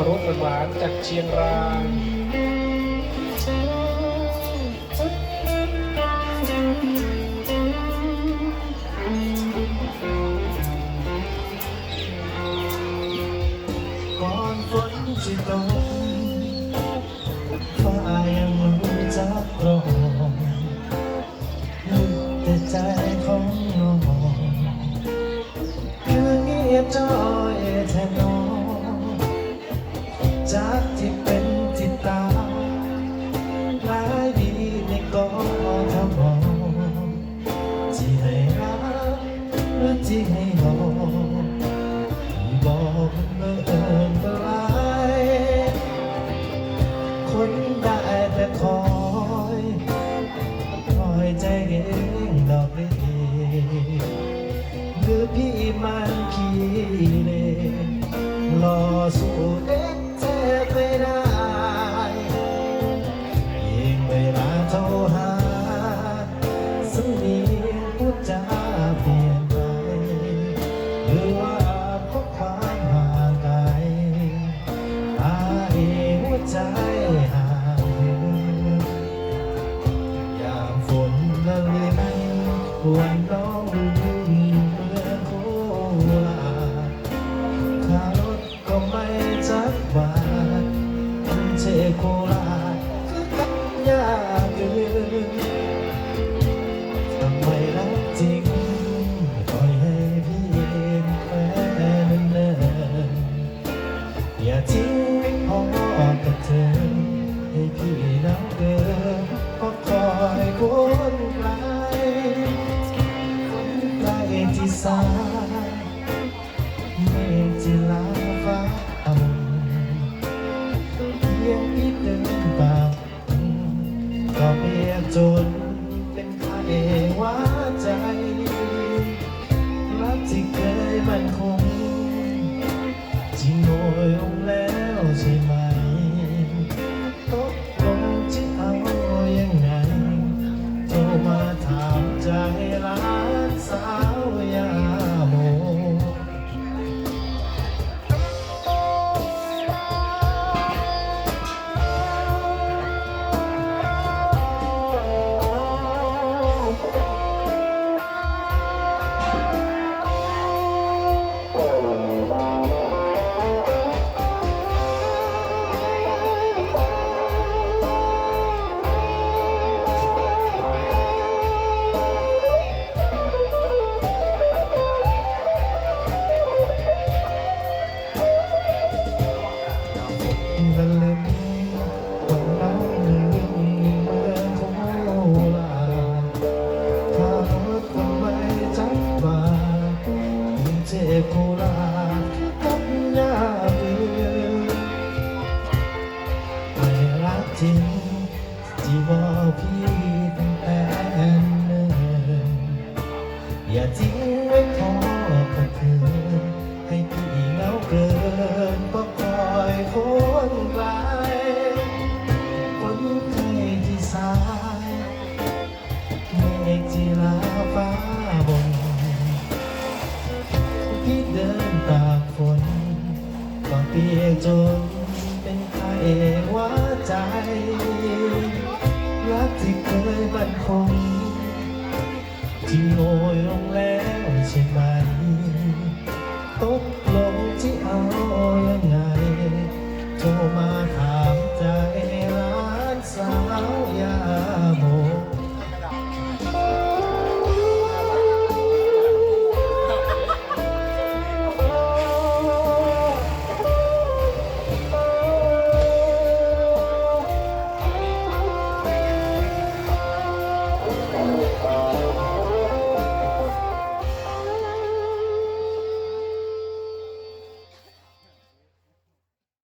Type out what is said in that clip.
ปะรดหวานจากเชียงรายก่อนฝนจะตกฟ้ายังรู้จักรอนึกแต่ใจของน้องคือเงีย ห องหัวใจห่างยามฝนละลินวันน้องลืมเมือโคราขารถก็ไม่จักบาทเจโครา ยลงแล้วใช่ไหมตกลงจะเอายังไงโทรมาถามใจร้านสาว ทิ้งไว้พอกับเอให้พี่เหงาเกินก็คอยคนไกคนไกลที่สายเมฆที่ลาฟ้าบนพี่เดินตากฝนก็เปียจนเป็นไข้หัวใจรักที่เคยบันคง ที่โรยลงแล้วใช่ไหมตก